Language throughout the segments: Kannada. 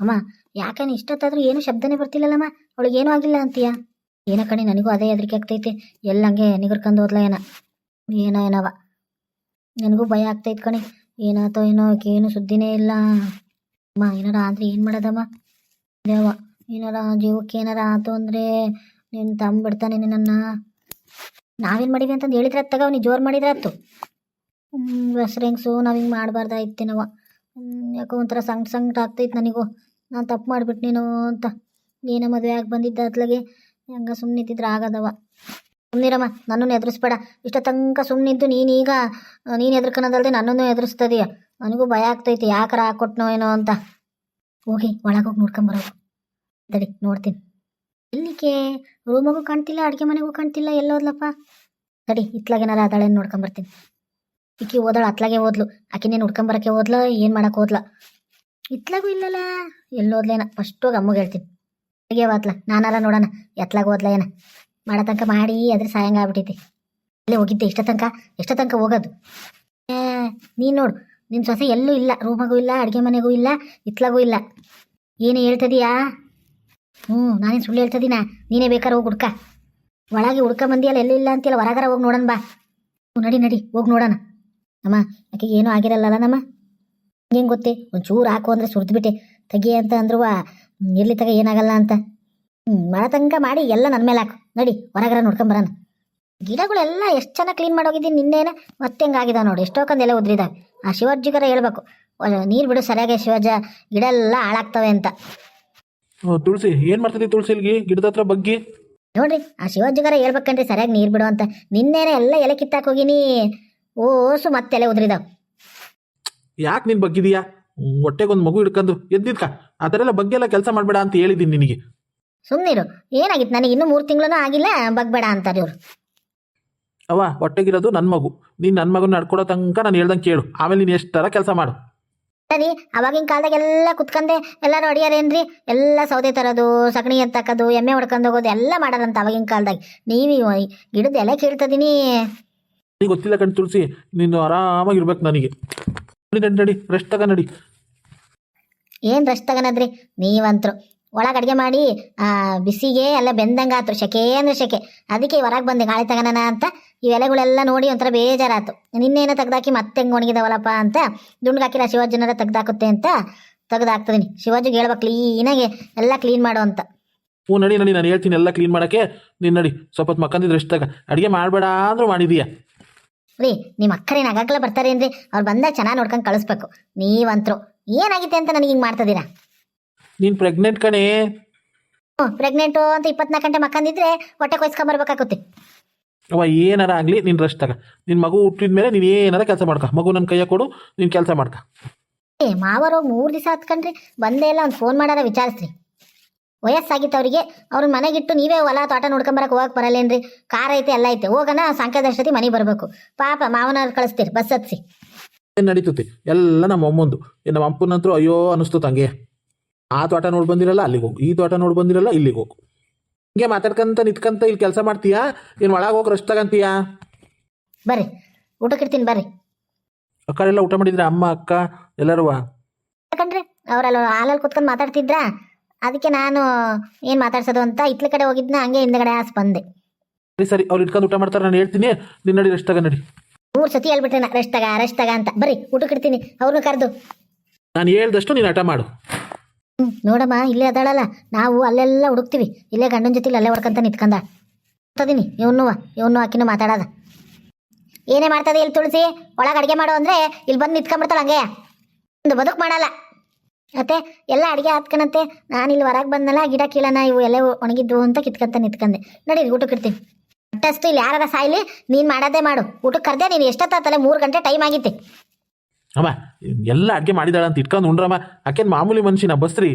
ಅಮ್ಮ, ಯಾಕೇನು ಇಷ್ಟೊತ್ತಾದ್ರೂ ಏನು ಶಬ್ದನೇ ಬರ್ತಿಲ್ಲಲ್ಲಮ್ಮ? ಅವಳಿಗೆ ಏನೂ ಆಗಿಲ್ಲ ಅಂತೀಯ? ಏನೋ ಕಣಿ, ನನಗೂ ಅದೇ ಹೆದರಿಕೆ ಆಗ್ತೈತೆ. ಎಲ್ಲ ಹಂಗೆ ನಿಗರ್ಕೊಂಡು ಹೋದ್ಲ ಏನ? ಏನೋ ಏನವ ನನಗೂ ಭಯ ಆಗ್ತೈತೆ ಕಣಿ. ಏನಾತೋ ಏನೋ ಏನು ಸುದ್ದಿನೇ ಇಲ್ಲ. ಅಮ್ಮ, ಏನಾರ ಆದ್ರೆ ಏನು ಮಾಡೋದಮ್ಮ? ದೇವ ಏನಾರ ಜೀವಕ್ಕೆ ಏನಾರ ಆತು ಅಂದರೆ ನೀನು ತಂಬಿಡ್ತಾನೆ ನಿನ್ನ ನಾವೇನು ಮಾಡಿವಿ ಅಂತಂದು ಹೇಳಿದ್ರೆ ಅತ್ತಾಗ ಅವ್ನಿಗೆ ಜೋರು ಮಾಡಿದ್ರೆ ಆಯ್ತು ಹೆಸ್ರು ನಾವ್ ನಾವು ಹಿಂಗೆ ಮಾಡಬಾರ್ದಾಯ್ತೇನವ ಯಾಕೋ ಒಂಥರ ಸಂಗ್ ಸಂಕಟ ಆಗ್ತೈತ್ ನನಗೂ. ನಾನು ತಪ್ಪು ಮಾಡಿಬಿಟ್ನೇನೋ ಅಂತ. ನೀನು ಮದುವೆ ಆಗಿ ಬಂದಿದ್ದ ಅತ್ಲಾಗೆ ಹಂಗ ಸುಮ್ಮನೆ ಇದ್ದಿದ್ರೆ ಆಗದವ. ಸುಮ್ಮನಿರಮ್ಮ ನನ್ನನ್ನು ಎದುರಿಸ್ಬೇಡ. ಇಷ್ಟ ತನಕ ಸುಮ್ಮನಿದ್ದು ನೀನೀಗ, ನೀನು ಎದುರ್ಕೊಳೋದಲ್ದೆ ನನ್ನನ್ನು ಎದುರಿಸ್ತದೀಯ. ನನಗೂ ಭಯ ಆಗ್ತೈತಿ, ಯಾಕಾರ ಹಾಕೊಟ್ನೋ ಏನೋ ಅಂತ. ಹೋಗಿ ಒಳಗೋಗಿ ನೋಡ್ಕೊಂಬರೋದು. ತಡಿ, ನೋಡ್ತೀನಿ. ಎಲ್ಲಿಗೆ ರೂಮಗೂ ಕಾಣ್ತಿಲ್ಲ, ಅಡುಗೆ ಮನೆಗೂ ಕಾಣ್ತಿಲ್ಲ, ಎಲ್ಲೋದ್ಲಪ್ಪ? ತಡಿ, ಇತ್ಲಾಗೇನಾರ ಅದಾಳೆ ನೋಡ್ಕೊಂಬರ್ತೀನಿ. ಈಕಿ ಓದಳು ಅತ್ಲಾಗೆ ಓದ್ಲು. ಆಕಿನೇ ನೋಡ್ಕೊಂಬರಕ್ಕೆ ಓದ್ಲ, ಏನು ಮಾಡೋಕೆ ಓದ್ಲ. ಇತ್ಲಾಗೂ ಇಲ್ಲಲ್ಲ ಎಲ್ಲೋದ್ಲೇನ ಫಸ್ಟ್ ಹೋಗಿ ಅಮ್ಮಗೆ ಹೇಳ್ತೀನಿ. ಹೇಗೆ ಓದ್ಲ ನಾನಾರ ನೋಡೋಣ. ಎತ್ಲಾಗ ಹೋದ್ಲ ಏನ? ಮಾಡೋ ತನಕ ಮಾಡಿ ಅದ್ರ ಸಾಯಂಗ ಆಗ್ಬಿಟ್ಟೈತಿ ಅಲ್ಲೇ ಹೋಗಿದ್ದೆ. ಇಷ್ಟ ತನಕ? ಎಷ್ಟ ತನಕ ಹೋಗೋದು. ಏ, ನೀನು ನೋಡು. ನಿನ್ನ ಸೊಸೆ ಎಲ್ಲೂ ಇಲ್ಲ. ರೂಮಗೂ ಇಲ್ಲ, ಅಡುಗೆ ಮನೆಗೂ ಇಲ್ಲ, ಇತ್ಲಾಗೂ ಇಲ್ಲ. ಏನು ಹೇಳ್ತದೀಯಾ? ಹ್ಞೂ, ನಾನೇನು ಸುಳ್ಳು ಹೇಳ್ತದೀನ? ನೀನೇ ಬೇಕಾದ್ರೆ ಹೋಗಿ ಹುಡ್ಕ. ಒಳಗೆ ಹುಡ್ಕ ಬಂದಿಯಲ್ಲ ಎಲ್ಲೂ ಇಲ್ಲ ಅಂತಿಲ್ಲ ಹೊರಗಾರ ಹೋಗಿ ನೋಡೋಣ ಬಾ. ನಡಿ ನಡಿ. ಹೋಗಿ ನೋಡೋಣ. ಅಮ್ಮ, ಆಕೆಗೆ ಏನೂ ಆಗಿರಲ್ಲಲ್ಲ ನಮ್ಮ? ಹೆಂಗೆ ಗೊತ್ತೇ? ಒಂಚೂರು ಹಾಕು ಅಂದರೆ ಸುರಿದ್ಬಿಟ್ಟೆ ತೆಗಿ ಅಂತ ಅಂದ್ರುವ ಇರ್ಲಿ ತಗ ಏನಾಗಲ್ಲ ಅಂತ. ಹ್ಞೂ ಮರ ತನಕ ಮಾಡಿ ಎಲ್ಲ ನನ್ನ ಮೇಲೆ ಹಾಕು. ನಡಿ ಹೊರಗರ ನೋಡ್ಕೊಂಬರೋಣ ಗಿಡಗಳೆಲ್ಲ ಎಷ್ಟು ಚೆನ್ನಾಗಿ ಕ್ಲೀನ್ ಮಾಡೋಗಿದ್ದೀನಿ ನಿನ್ನೇನ? ಮತ್ತೆ ಹೆಂಗಾಗಿದಾವೆ ನೋಡಿ. ಎಷ್ಟೊಕ್ಕಂದು ಎಲೆ ಉದ್ರಿದಾಗ ಆ ಶಿವಜ್ಜಿಗರ ಹೇಳ್ಬೇಕು. ನೀರು ಬಿಡು ಸರಿಯಾಗಿ ಶಿವಾಜ ಗಿಡ ಎಲ್ಲ ಹಾಳಾಗ್ತವೆ ಅಂತ. ತುಳಸಿ ಏನು ಮಾಡ್ತಿದ್ದಿ ತುಳಸಿ ಇಲ್ಲಿಗೆ? ಗಿಡದ ಹತ್ರ ಬಗ್ಗಿ. ನೋಡ್ರಿ ಆ ಶಿವಾಜಿಗರ ಹೇಳ್ಬೇಕಂದ್ರೆ ಸರಿಯಾಗಿ ನೀರು ಬಿಡು ಅಂತ. ನಿನ್ನೇನೆ ಎಲ್ಲ ಎಲೆ ಕಿತ್ತಾಕ್ ಹೋಗಿನಿ. ಓಸು ಮತ್ತೆ ಎಲೆ ಉದ್ರಿದಾವ್. ಯಾಕೆ ನೀನು ಬಗ್ಗಿದೀಯಾ? ಹೊಟ್ಟೆಗೊಂದು ಮಗು ಹಿಡ್ಕೊಂಡು ಎದ್ದಿದ್ಕ ಆ ಥರ ಎಲ್ಲ ಬಗ್ಗೆ ಎಲ್ಲ ಕೆಲಸ ಮಾಡಬೇಡ ಅಂತ ಹೇಳಿದ್ದೀನಿ ನಿನಗೆ. ಸುಮ್ಮನಿರು ಏನಾಗಿತ್ತು ನನಗೆ ಇನ್ನೂ ಮೂರು ತಿಂಗಳೂ ಆಗಿಲ್ಲ ಬಗ್ಬೇಡ ಅಂತಾರೆ ಇವ್ರು. ಅವ ಹೊಟ್ಟೆಗಿರೋದು ನನ್ನ ಮಗು. ನೀನು ನನ್ನ ಮಗನ ನಡ್ಕೊಡೋ ತನಕ ನಾನು ಹೇಳ್ದಂಗೆ ಕೇಳು. ಆಮೇಲೆ ನೀನು ಎಷ್ಟು ಥರ ಕೆಲಸ ಮಾಡು. ಸರಿ ಅವಾಗಿನ ಕಾಲದಾಗೆಲ್ಲ ಕುತ್ಕಂದೆ ಎಲ್ಲರೂ ಅಡಿಯಾರೇನ್ರಿ? ಎಲ್ಲ ಸೌದೆ ತರೋದು ಸಗಣಿ ಎತ್ತಕ್ಕದು ಎಮ್ಮೆ ಹೊಡ್ಕೊಂಡು ಹೋಗೋದು ಎಲ್ಲ ಮಾಡೋದಂತ ಅವಾಗಿನ ಕಾಲದಾಗ. ನೀವು ಗಿಡದ ಎಲೆ ಕೀಳ್ತದೀನಿ ನೀನು ಗೊತ್ತಿಲ್ಲ ಕಣ್ ತುಳಸಿ ನೀನು ಆರಾಮಾಗಿರ್ಬೇಕು ನನಗೆ. ನಡಿ ರೆಸ್ಟ್ ತಗ ನಡಿ. ಏನು ರೆಸ್ಟ್ ತಗನದ್ರಿ ನೀವಂತ್ರು. ಒಳಗೆ ಅಡುಗೆ ಮಾಡಿ ಆ, ಬಿಸಿಗೆ ಎಲ್ಲ ಬೆಂದಂಗೆ ಆತು ಶೆಕೆ ಅಂದ್ರೆ ಶೆಕೆ. ಅದಕ್ಕೆ ಹೊರಗೆ ಬಂದೆ ಗಾಳಿ ತಗೋಣ ಅಂತ. ಈ ಎಲೆಗಳೆಲ್ಲ ನೋಡಿ ಒಂಥರ ಬೇಜಾರಾತು. ನಿನ್ನೇನೋ ತೆಗ್ದಾಕಿ ಮತ್ತೆ ಹೆಂಗೆ ಒಣಗಿದವಲ್ಲಪ್ಪ ಅಂತ. ದುಂಡ್ಗೆ ಹಾಕಿಲ್ಲ ಶಿವಾಜಿನರ ತೆಗ್ದಾಕುತ್ತೆ ಅಂತ ತೆಗ್ದಾಕ್ತದಿನಿ. ಶಿವಾಜಿಗೆ ಹೇಳ್ಬೇಕು ಕ್ಲೀನಾಗಿ ಎಲ್ಲ ಕ್ಲೀನ್ ಮಾಡು ಅಂತ. ಹ್ಞೂ ನಡಿ ನಡಿ ನಾನು ಹೇಳ್ತೀನಿ ಎಲ್ಲ ಕ್ಲೀನ್ ಮಾಡೋಕ್ಕೆ. ನೀನು ನಡಿ ಸ್ವಲ್ಪ ಹೊತ್ತು ಮಕ್ಕಂದಿದ್ದು ರೆಸ್ಟ್ ತಗ. ಅಡುಗೆ ಮಾಡಬೇಡ ಅಂದ್ರೂ ಮಾಡಿದೀಯಾ. ರೀ ನಿಮ್ಮ ಅಕ್ಕರೇನು ಆಗಾಗ್ಲೇ ಬರ್ತಾರೇನ್ರಿ? ಅವ್ರು ಬಂದಾಗ ಚೆನ್ನಾಗಿ ನೋಡ್ಕೊಂಡು ಕಳಿಸ್ಬೇಕು. ನೀವಂತ್ರು. ಏನಾಗಿದೆ ಅಂತ ನನಗೆ ಹಿಂಗೆ ಮಾಡ್ತಿದ್ದೀರಾ ನೀನು ಪ್ರೆಗ್ನೆಂಟ್ ಕಣೆ. ಹ್ಞೂ ಪ್ರೆಗ್ನೆಂಟು ಅಂತ ಇಪ್ಪತ್ನಾಲ್ಕು ಗಂಟೆ ಮಕ್ಕಂದಿದ್ರೆ ಹೊಟ್ಟೆ ಕೊಯ್ಸ್ಕೊಂಬರ್ಬೇಕಾಗುತ್ತೆ ಅವ ಏನಾರ ಆಗಲಿ ನೀನು ರೆಸ್ಟ್ ತಗ. ನಿನ್ನ ಮಗು ಹುಟ್ಟಿದ ಮೇಲೆ ನೀನು ಏನಾರ ಕೆಲಸ ಮಾಡ್ಕ. ಮಗು ನನ್ನ ಕೈಯ ಕೊಡು ನೀನು ಕೆಲಸ ಮಾಡ್ಕ. ಏ ಮಾವರು ಮೂರು ದಿವಸ ಹತ್ಕೊಂಡ್ರಿ ಬಂದೇ ಇಲ್ಲ ಒಂದು ಫೋನ್ ಮಾಡಾರ ವಿಚಾರಿಸ್ರಿ. ವಯಸ್ಸಾಗಿತ್ತು ಅವರಿಗೆ ಅವ್ರ ಮನೆಗಿಟ್ಟು ನೀವೇ ಹೊಲ ತೋಟ ನೋಡ್ಕೊಂಬರಕ್ಕೆ ಹೋಗಕ್ಕೆ ಬರಲ್ಲೇನ್ರಿ ಕಾರ್ ಐತೆ ಎಲ್ಲ ಐತೆ. ಹೋಗೋಣ ಸಾಯಂಕಾಲದಷ್ಟೊತ್ತಿ ಮನೆಗೆ ಬರಬೇಕು. ಪಾಪ ಮಾವನವ್ರು ಕಳಿಸ್ತೀರಿ ಬಸ್ ಹತ್ಸಿ. ಏನು ನಡೀತತಿ? ಎಲ್ಲ ನಮ್ಮ ಅಮ್ಮಂದು. ನಮ್ಮ ಅಪ್ಪನಂತರೂ ಅಯ್ಯೋ ಅನಿಸ್ತು ಹಂಗೆ ಆ ತೋಟ ನೋಡಿ ಬಂದಿರಲ್ಲ ಅಲ್ಲಿಗೆ ಹೋಗು. ಈ ತೋಟ ನೋಡಿ ಬಂದಿರಲ್ಲ ಇಲ್ಲಿಗೆ ಹೋಗು. ಹಿಂಗೆ ಮಾತಾಡ್ಕಂತ ನಿತ್ಕಂತ ಇಲ್ಲಿ ಕೆಲಸ ಮಾಡ್ತೀಯಾ? ಏನು ಒಳಗೆ ಹೋಗಿ ರೆಸ್ಟ್ ತಗಂತೀಯಾ? ಬರ್ರಿ ಊಟಕ್ಕೆ ಇಡ್ತೀನಿ ಬರ್ರಿ. ಎಲ್ಲ ಊಟ ಮಾಡಿದ್ರೆ? ಅಮ್ಮ ಅಕ್ಕ ಎಲ್ಲರೂ ಯಾಕಂದ್ರೆ ಅವರೆಲ್ಲ ಹಾಲಲ್ಲಿ ಕುತ್ಕೊಂಡು ಮಾತಾಡ್ತಿದ್ರಾ? ಅದಕ್ಕೆ ನಾನು ಏನು ಮಾತಾಡ್ಸೋದು ಅಂತ ಇತ್ಲ ಕಡೆ ಹೋಗಿದ್ನ ಹಂಗೆ ಹಿಂದ್ಗಡೆ ಆಸ್ ಬಂದೆ. ಸರಿ ಸರಿ ಅವ್ರು ಇಟ್ಕೊಂಡು ಊಟ ಮಾಡ್ತಾರೆ ನಾನು ಹೇಳ್ತೀನಿ. ನೀನು ನಡಿ ರೆಸ್ಟ್ ತಗ ನಡಿ. ಮೂರು ಸತಿ ಹೇಳ್ಬಿಟ್ರೆ ನಾ ರೆಸ್ಟ್ ತಗ ರೆಸ್ಟ್ ತಗ ಅಂತ. ಬರ್ರಿ ಊಟಕ್ಕೆ ಇಡ್ತೀನಿ ಅವ್ರನ್ನ ಕರೆದು. ನಾನು ಹೇಳ್ದಷ್ಟು ನೀನು ಹಠ ಮಾಡು. ನೋಡಮ್ಮ ಇಲ್ಲೇ ಅದಾಳಲ್ಲ. ನಾವು ಅಲ್ಲೆಲ್ಲ ಹುಡುಕ್ತಿವಿ. ಇಲ್ಲೇ ಗಂಡನ ಜೊತೆ ಅಲ್ಲೇ ಹೊಡ್ಕಂತ ನಿತ್ಕಂದ ಮಾಡ್ತದೀನಿ ಇವನು ಇವನು ಆಕಿನೂ ಮಾತಾಡೋದ. ಏನೇ ಮಾಡ್ತದೆ ಇಲ್ಲಿ ತುಳಸಿ ಒಳಗೆ ಅಡುಗೆ ಮಾಡು ಅಂದ್ರೆ ಇಲ್ಲಿ ಬಂದು ನಿತ್ಕೊಂಡ್ಬಿಡ್ತಾಳೆ ಹಂಗೆ. ಒಂದು ಬದುಕು ಮಾಡಲ್ಲ. ಮತ್ತೆ ಎಲ್ಲ ಅಡುಗೆ ಆತ್ಕಣತ್ತೆ ನಾನು ಇಲ್ಲಿ ಹೊರಗೆ ಬಂದಲ್ಲ ಗಿಡ ಕೀಳನ ಇವು ಎಲ್ಲ ಒಣಗಿದ್ವು ಅಂತ ಕಿತ್ಕಂತ ನಿತ್ಕಂದೆ. ನಡಿ ಊಟಕ್ಕೆ ಇಡ್ತೀನಿ. ಅಟ್ಟಷ್ಟು ಇಲ್ಲಿ ಯಾರಾರ ಸಾಯ್ಲಿ ನೀನು ಮಾಡೋದೇ ಮಾಡು. ಊಟಕ್ಕೆ ಕರೆದೆ ನೀನು ಎಷ್ಟೊತ್ತಲೆ ಮೂರು ಗಂಟೆ ಟೈಮ್ ಆಗಿತ್ತೆ. ಅಮ್ಮ ಎಲ್ಲ ಅಡುಗೆ ಮಾಡಿದಾಳ ಅಂತ ಇಟ್ಕೊಂಡು ಉಂಡ್ರಮ್ಮ. ಆಕೇನು ಮಾಮೂಲಿ ಮನುಷ್ಯನ ಬಸ್ರಿ?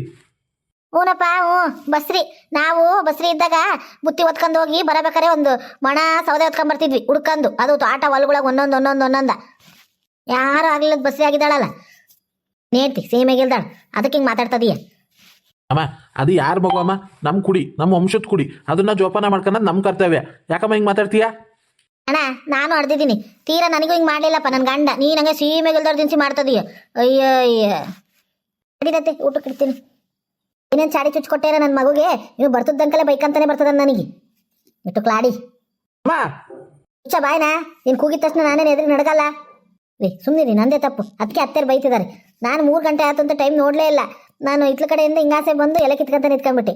ಹ್ಞೂನಪ್ಪ ಹ್ಞೂ ಬಸ್ರಿ. ನಾವು ಬಸ್ರಿ ಇದ್ದಾಗ ಬುತ್ತಿ ಹೊತ್ಕೊಂಡು ಹೋಗಿ ಬರಬೇಕಾರೆ ಒಂದು ಮಣ ಸೌದೆ ಹೊತ್ಕೊಂಡು ಬರ್ತಿದ್ವಿ ಹುಡ್ಕಂದು ಅದು ಆಟ ಹೊಲ್ಗೊಳಗೆ ಒಂದೊಂದು ಒಂದೊಂದು ಒಂದೊಂದ. ಯಾರು ಆಗ್ಲಿಲ್ಲ ಬಸ್ರಿ ಆಗಿದ್ದಾಳಲ್ಲ. ನೇತಿ ಸೇಮೆಗಿಲ್ದಾಳ ಅದಕ್ಕೆ ಹಿಂಗೆ ಮಾತಾಡ್ತದೀಯ? ಅಮ್ಮ ಅದು ಯಾರ ಮಗು ಅಮ್ಮ? ನಮ್ಮ ಕುಡಿ ನಮ್ಮ ವಂಶದ ಕುಡಿ. ಅದನ್ನ ಜೋಪಾನ ಮಾಡ್ಕೊಳ್ಳೋದು ನಮ್ಮ ಕರ್ತವ್ಯ. ಯಾಕಮ್ಮ ಹಿಂಗೆ ಮಾತಾಡ್ತೀಯಾ? ಅಣ್ಣ ನಾನು ಅಡ್ದಿದ್ದೀನಿ ತೀರಾ ನನಗೂ ಹಿಂಗೆ ಮಾಡಲಿಲ್ಲಪ್ಪ ನನ್ನ ಗಂಡ. ನೀನು ಹಂಗೆ ಸೀಮೆಗಿಲ್ದವ್ರ ದಿನಸಿ ಮಾಡ್ತದೀಯ. ಅಯ್ಯೋ ಅಯ್ಯ ನಡೀತೈತೆ ಊಟಕ್ಕೆ ಇಡ್ತೀನಿ. ಏನೇನು ಚಾಡಿ ಚುಚ್ಕೊಟ್ಟೇನ ನನ್ನ ಮಗುಗೆ? ನೀವು ಬರ್ತದಂಕಲೆ ಬೈಕ್ ಅಂತಾನೆ ಬರ್ತದ ನನಗೆ. ಇಟ್ಟು ಕ್ಲಾಡಿ. ಅಮ್ಮ! ಹುಚ್ಚ ಬಾಯ್ನಾ? ನೀನು ಕೂಗಿದ ತಕ್ಷಣ ನಾನೇನು ಎದುರು ನಡಗಲ್ಲ? ರೀ ಸುಮ್ಮನಿರಿ ನಂದೇ ತಪ್ಪು. ಅದಕ್ಕೆ ಅತ್ತೆರು ಬೈತಿದ್ದಾರೆ ನಾನು ಮೂರು ಗಂಟೆ ಆಯ್ತು ಅಂತ ಟೈಮ್ ನೋಡಲೇ ಇಲ್ಲ. ನಾನು ಇತ್ಲ ಕಡೆಯಿಂದ ಹಿಂಗಾಸೆ ಬಂದು ಎಲೆ ಕಿತ್ಕೊಂತ ನಿಂತ್ಕೊಂಡ್ಬಿಟ್ಟೆ.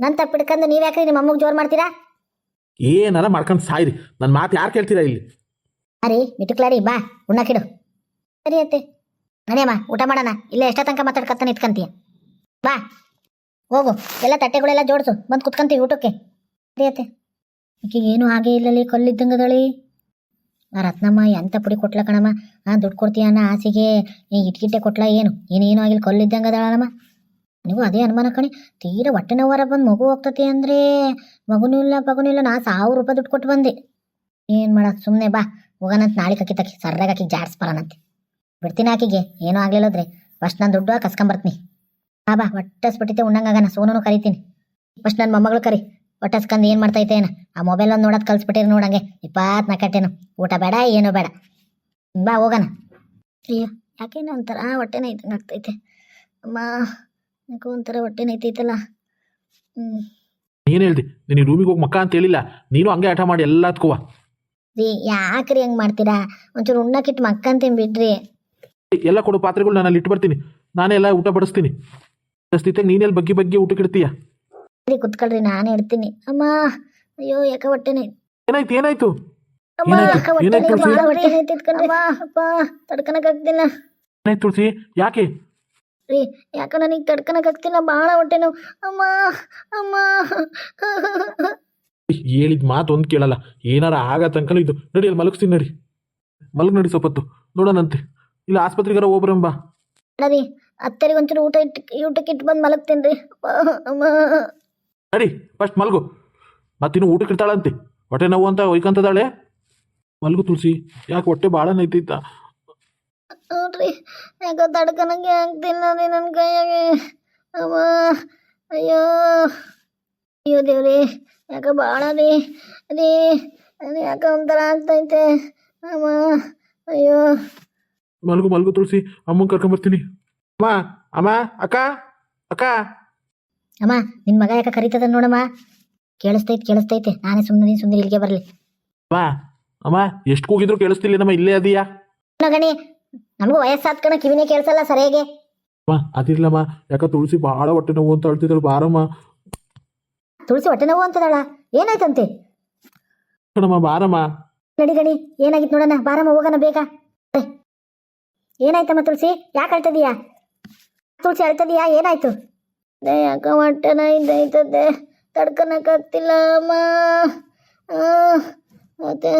ನನ್ನ ತಪ್ಪು ಹಿಡ್ಕೊಂಡು ನೀವು ಯಾಕ್ರಿ ನಿಮ್ಮ ಅಮ್ಮಗೆ ಜೋರು ಮಾಡ್ತೀರಾ? ಏನಾರ ಮಾಡ್ಕೊಂಡು ಸಾಯ್ರಿ. ನನ್ನ ಮಾತು ಯಾರು ಕೇಳ್ತೀರಾ ಇಲ್ಲಿ? ಅರಿ ಮಿಟುಕ್ಲಾಡಿ ಬಾ ಉಣ್ಣಾಕಿಡು ಸರಿ ಅತ್ತೆ. ಅಮ್ಮ ಊಟ ಮಾಡೋಣ. ಇಲ್ಲೇ ಎಷ್ಟೋ ತನಕ ಮಾತಾಡ್ಕೊತ ನಿಂತ್ಕಂತೀಯ. ಬಾ. ಹೋಗು. ಎಲ್ಲ ತಟ್ಟೆಗಳೆಲ್ಲ ಜೋಡಿಸು. ಬಂದು ಕುತ್ಕಂತೀವಿ ಊಟಕ್ಕೆ. ಸರಿ ಅತ್ತೆ. ಈಕೆಗೇನು ಏನು ಹಾಗೆ ಇಲ್ಲಲ್ಲಿ ಕಲ್ಲಿದ್ದಂಗದಳಿ. ರತ್ನಮ್ಮ, ಎಂತ ಪುಡಿ ಕೊಟ್ಲ ಕಣಮ್ಮ? ಆ ದುಡ್ಡು ಕೊಡ್ತೀಯ ಅನ್ನೋ ಆಸೆಗೆ ಇಟ್ಕಿಟ್ಟೆ ಕೊಟ್ಲ ಏನು? ಏನೇನು ಆಗಿಲ್ಲ ಕಲ್ಲಿದ್ದಂಗದಳಮ್ಮ ನೀವು ಅದೇ ಅನುಮಾನ ಕಣಿ. ತೀರಾ ಹೊಟ್ಟೆ ನೋವಾರ ಬಂದು ಮಗು ಹೋಗ್ತತಿ ಅಂದ್ರೆ ಮಗುನೂ ಇಲ್ಲ ಪಗುನೂ ಇಲ್ಲ. ನಾ ಸಾವಿರ ರೂಪಾಯಿ ದುಡ್ಡು ಕೊಟ್ಟು ಬಂದೆ. ಏನು ಮಾಡೋದು ಸುಮ್ಮನೆ ಬಾ. ಹೋಗನಂತ ನಾಳೆ ಕಕ್ಕಿ ತಕ್ಕಿ ಸರ್ರಾಗ ಆಕಿಗೆ ಜಾಡ್ಸ್ಬರೋಣಂತೆ ಬಿಡ್ತೀನಿ ಆಕಿಗೆ, ಏನೂ ಆಗ್ಲಿಲ್ಲದ್ರೆ ಫಸ್ಟ್ ನಾನು ದುಡ್ಡು ಕಸ್ಕೊಂಬರ್ತೀನಿ ಬಾ ಬಾ ಹೊಟ್ಟಸ್ಬಿಟ್ಟಿತ್ತೆ ಉಣ್ಣಂಗಾಗನ ಸೋನೂ ಕರಿತೀನಿ. ಫಸ್ಟ್ ನನ್ನ ಮೊಮ್ಮಗಳು ಕರಿ. ಹೊಟ್ಟಸ್ಕಂದು ಏನು ಮಾಡ್ತೈತೆ ಏನ? ಆ ಮೊಬೈಲ್ ಒಂದು ನೋಡೋದು ಕಲ್ಸ್ಬಿಟ್ಟಿರಿ ನೋಡಂಗೆ ಇಪ್ಪತ್ತು ಕಟ್ಟೇನು ಊಟ ಬೇಡ ಏನೂ ಬೇಡ. ಬಾ ಹೋಗೋಣ. ಅಯ್ಯೋ ಯಾಕೇನೋ ಒಂಥರ? ಹೊಟ್ಟೆನೇ ಇದ್ದಂಗೆ ಆಗ್ತೈತೆ. ಅಮ್ಮ ಯಾಕೋ ಒಂಥರ ಹೊಟ್ಟೆನೇ ಐತೈತಲ್ಲ ಹ್ಞೂ ಏನು ಹೇಳ್ದಿ ನೀನು ರೂಮಿಗೆ ಹೋಗಿ ಮಕ್ಕ ಅಂತ ಹೇಳಿಲ್ಲ. ನೀನು ಹಂಗೆ ಆಟ ಮಾಡಿ ಎಲ್ಲದಕ್ಕೂ ರೀ ಯಾಕ್ರಿ ಹಂಗೆ ಮಾಡ್ತೀರಾ? ಒಂಚೂರು ಉಣ್ಣಕ್ಕಿಟ್ಟು ಅಂತ ಬಿಡ್ರಿ. ಎಲ್ಲ ಕೊಡು ಪಾತ್ರೆಗಳು ನಾನು ಅಲ್ಲಿ ಇಟ್ಟು ಬರ್ತೀನಿ. ನಾನೇ ಎಲ್ಲ ಊಟ ಬಡಿಸ್ತೀನಿ. ಸ್ಥಿತಿಯಾಗ ನೀನೆಲ್ಲಿ ಬಗ್ಗಿ ಬಗ್ಗಿ ಊಟಕ್ಕೆ ಇಡ್ತೀಯ? ಕುತ್ಕೊಳ್ರಿ ನಾನು ಇಡ್ತೀನಿ ಅಮ್ಮ ಅಯ್ಯೋ ಯಾಕ ಹೊಟ್ಟೆನೆ? ಏನಾಯ್ತು ಏನಾಯ್ತು? ಅಮ್ಮ ಏನಾಯ್ತು? ಯಾಕ ಹೊಟ್ಟೆನೆ? ಏನಾಯ್ತು ತುಳ್ಸಿ? ಭಾಳ ಅಪ್ಪ ತಡ್ಕನಕ್ ಆಗ್ತಿಲ್ಲ. ಏನಾಯ್ತು ತುಳಸಿ? ಯಾಕೆ? ರೀ ಯಾಕ ನನಗೆ ತಡ್ಕನಕ್ ಆಗ್ತಿಲ್ಲ? ಭಾಳ ಹೊಟ್ಟೆ ನೋವು. ಅಮ್ಮ ಅಮ್ಮ. ಹೇಳಿದ ಮಾತು ಒಂದ್ ಕೇಳಲ್ಲ. ಏನಾರ ಆಗ ತನಕ ಇದು. ನಡಿ ಅಲ್ಲಿ ಮಲಗಿಸ್ತೀನಿ ನಡಿ. ಮಲಗ್ ನಡಿ ಸ್ವಪತ್ತು ನೋಡೋಣಂತೆ. ಇಲ್ಲ ಆಸ್ಪತ್ರೆಗಾರ ಹೋಗ್ಬರಂಬ ರೀ ಅತ್ತರಿಗೆ ಒಂಚೂರು ಊಟ ಇಟ್ಟು ಊಟಕ್ಕೆ ಇಟ್ಟು ಬಂದು ಮಲಗ್ತೀನಿ ರೀ. ಅಮ್ಮ. ನಡಿ ಫಸ್ಟ್ ಮಲ್ಗು. ಮತ್ತಿನ್ನು ಊಟಕ್ಕೆ ಇರ್ತಾಳಂತೆ ಹೊಟ್ಟೆ ನೋವು ಅಂತ ಒಯ್ಕಂತದಾಳೆ. ಮಲ್ಗು ತುಳಸಿ ಯಾಕೆ ಹೊಟ್ಟೆ ಭಾಳ ನೈತೈತ ನೋಡ್ರಿ ಯಾಕೋ ತಡ್ಕನಕ್ಕೆ ಆಗ್ತಿಲ್ಲ ರೀ ನನ್ನ ಕೈಯಾಗೆ. ಅಮ್ಮ ಅಯ್ಯೋ ಅಯ್ಯೋ ದೇವ್ರಿ ಯಾಕ ಭಾಳ ರೀ ರೀ ಅದು ಯಾಕ ಒಂಥರ ಆಗ್ತೈತೆ. ಅಮ್ಮ ಅಯ್ಯೋ. ಮಲ್ಗು ಮಲ್ಗು ತುಳಸಿ ಅಮ್ಮಂಗೆ ಕರ್ಕೊಂಬರ್ತೀನಿ. ಅಮ್ಮ ಅಮ್ಮ ಅಕ್ಕ ಅಕ್ಕ. ಅಮ್ಮ ನಿನ್ ಮಗ ಯಾಕೆ ಕರೀತದ ನೋಡಮ್ಮ? ಕೇಳಿಸ್ತೈತೆ ಕೇಳಿಸ್ತೈತೆ. ನಾನೇ ಸುಮ್ಮನೆ ಸುಮ್ಮನೆ ಇಲ್ಲಿಗೆ ಬರಲಿ. ಅಮ್ಮ ಅಮ್ಮ ಎಷ್ಟು ಕೂಗಿದ್ರು ಕೇಳಿಸ್ತಿಲ್ಲ ನಮ್ಮ ಇಲ್ಲೇ ಅದೀಯಾ? ಗಣಿ ನಮಗೂ ವಯಸ್ಸಾದ ಕಣ ಕಿವಿನೇ ಕೇಳಿಸಲ್ಲ ಸರಿಯಾಗಿ. ಅಮ್ಮ ಅದಿರ್ಲಮ್ಮ ಯಾಕ ತುಳಸಿ ಬಹಳ ಹೊಟ್ಟೆ ನೋವು ಅಂತ ಹೇಳ್ತಿದ್ರು ಬಾರಮ್ಮ. ತುಳಸಿ ಹೊಟ್ಟೆ ನೋವು ಅಂತದಳ? ಏನಾಯ್ತಂತೆ? ಕಣಮ್ಮ ಬಾರಮ್ಮ. ನಡಿ ಗಣಿ ಏನಾಗಿತ್ತು ನೋಡೋಣ ಬಾರಮ್ಮ ಹೋಗೋಣ ಬೇಗ. ಏನಾಯ್ತಮ್ಮ ತುಳಸಿ ಯಾಕೆ ಅಳ್ತದೀಯಾ? ತುಳಸಿ ಅಳ್ತದೀಯಾ ಏನಾಯ್ತು? ಯಾಕ ಹೊಟ್ಟೆ ತಡ್ಕೊನಕ್ ಆಗ್ತಿಲ್ಲ ಅಮ್ಮ. ಮತ್ತೆ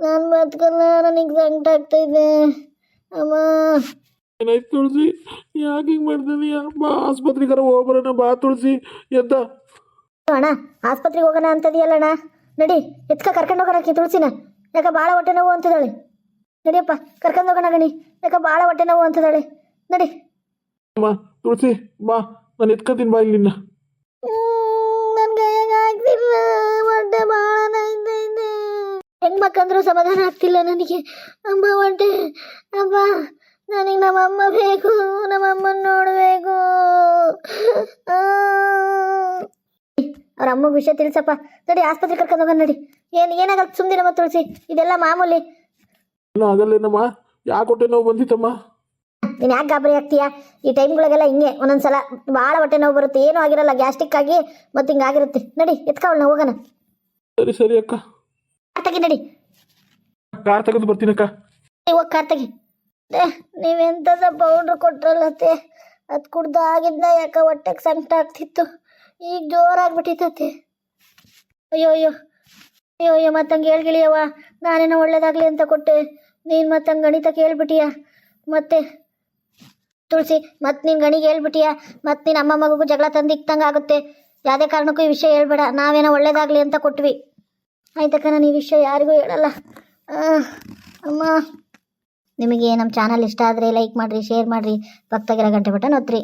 ನಾನು ಬದುಕಲ್ಲ ನನಗೆ ಸಂಕಟ ಆಗ್ತೈತೆ ಅಮ್ಮ. ಏನಾಯ್ತು ತುಳಸಿ? ಯಾಕೆ ಹಿಂಗೆ ಮಾಡ್ತಿದೀಯ? ಬಾ ಆಸ್ಪತ್ರೆಗಾರ ಹೋಗ್ಬರೋಣ ಬಾ ತುಳಸಿ ಎದ್ದ. ಅಣ್ಣ ಆಸ್ಪತ್ರೆಗೆ ಹೋಗೋಣ ಅಂತದಿಯಲ್ಲ ಅಣ್ಣ. ನಡಿ ಎತ್ಕ ಕರ್ಕೊಂಡು ಹೋಗೋಣ ಆಕಿ ತುಳಸಿನ. ಯಾಕ ಭಾಳ ಹೊಟ್ಟೆ ನೋವು ಅಂತಿದ್ದಾಳೆ. ನಡಿಯಪ್ಪ ಕರ್ಕೊಂಡು ಹೋಗೋಣ ಗಣಿ. ಯಾಕ ಭಾಳ ಹೊಟ್ಟೆ ನೋವು ಅಂತಿದ್ದಾಳೆ. ನಡಿ. ಅಮ್ಮ ತುಳಸಿ ಬಾ. ನಾನು ಎತ್ಕೊತೀನಿ ಬಾ ನೋಯ್ತೈತೆ ಹೆಂಗ್ ಮಕ್ಕಂದ್ರು ಸಮಾಧಾನ ಆಗ್ತಿಲ್ಲ ನನಗೆ. ಅಮ್ಮ ಒಂಟೆ ಅಮ್ಮ ನನಗೆ ನಮ್ಮ ಅಮ್ಮ ಬೇಕು ನಮ್ಮ ಅಮ್ಮನ ನೋಡಬೇಕು ಅವ್ರ ಅಮ್ಮಗೆ ವಿಷಯ ತಿಳಿಸಪ್ಪ. ನಡಿ ಆಸ್ಪತ್ರೆ ಕರ್ಕೊಂಡು ಹೋಗೋಣ ನಡಿ. ಏನು ಏನಾಗಲ್ಲ ಸುಮ್ಮನೆ ನಮ್ಮ ತುಳಸಿ. ಇದೆಲ್ಲ ಮಾಮೂಲಿ. ಏನೂ ಆಗಲ್ಲೇನಮ್ಮ. ಯಾಕೆ ಹೊಟ್ಟೆ ನೋವು ಬಂದಿತ್ತಮ್ಮ? ನೀನು ಯಾಕೆ ಗಾಬರಿ ಆಗ್ತೀಯಾ? ಈ ಟೈಮ್ಗಳಿಗೆಲ್ಲ ಹಿಂಗೆ ಒಂದೊಂದ್ಸಲ ಭಾಳ ಹೊಟ್ಟೆ ನೋವು ಬರುತ್ತೆ. ಏನೂ ಆಗಿರಲ್ಲ ಗ್ಯಾಸ್ಟಿಕ್ ಆಗಿ ಮತ್ತೆ ಹಿಂಗಾಗಿರುತ್ತೆ ನಡಿ ಎತ್ಕೊಳ್ಳೋಣ ಹೋಗೋಣ. ಸರಿ ಸರಿ ಅಕ್ಕ. ತೆಗಿ ನಡಿ. ಕಾರ್ ತೆಗೆದು ಬರ್ತೀನಕ್ಕ ಹೋಗಿ ಕಾರ್ ತಗಿ. ನೀವೆಂಥದ ಪೌಡ್ರ್ ಕೊಟ್ರಲ್ಲತ್ತೆ ಅದು ಕುಡ್ದು ಆಗಿದ್ದ ಯಾಕೆ ಹೊಟ್ಟೆಗೆ ಸಂಕಟ ಆಗ್ತಿತ್ತು? ಈಗ ಜೋರಾಗ್ಬಿಟ್ಟಿತ್ತತ್ತೆ ಅಯ್ಯೋ ಅಯ್ಯೋ. ಅಯ್ಯೋ ಅಯ್ಯೋ ಮತ್ತಂಗೆ ಹೇಳ್ಗಿಳಿಯವ್ವ ನಾನೇನೋ ಒಳ್ಳೇದಾಗಲಿ ಅಂತ ಕೊಟ್ಟೆ. ನೀನು ಮತ್ತಂಗೆ ಗಣಿತ ಕೇಳ್ಬಿಟ್ಟಿಯಾ? ಮತ್ತೆ ತುಳಸಿ, ಮತ್ತೆ ನಿನ್ ಗಣಿಗೆ ಹೇಳ್ಬಿಟ್ಟಿಯ? ಮತ್ತೆ ನಿನ್ ಅಮ್ಮ ಮಗುಗೂ ಜಗಳ ತಂದಿಕ್ತಂಗೆ ಆಗುತ್ತೆ. ಯಾವುದೇ ಕಾರಣಕ್ಕೂ ಈ ವಿಷಯ ಹೇಳ್ಬೇಡ. ನಾವೇನೋ ಒಳ್ಳೇದಾಗಲಿ ಅಂತ ಕೊಟ್ವಿ. ಆಯ್ತಕ್ಕ ನಾನು ಈ ವಿಷಯ ಯಾರಿಗೂ ಹೇಳಲ್ಲ. ಅಮ್ಮ. ನಿಮಗೆ ನಮ್ಮ ಚಾನಲ್ ಇಷ್ಟ ಆದರೆ ಲೈಕ್ ಮಾಡಿರಿ, ಶೇರ್ ಮಾಡಿರಿ. ಭಕ್ತಗಿರ ಗಂಟೆ ಬಟನ್ ಒತ್ತಿರಿ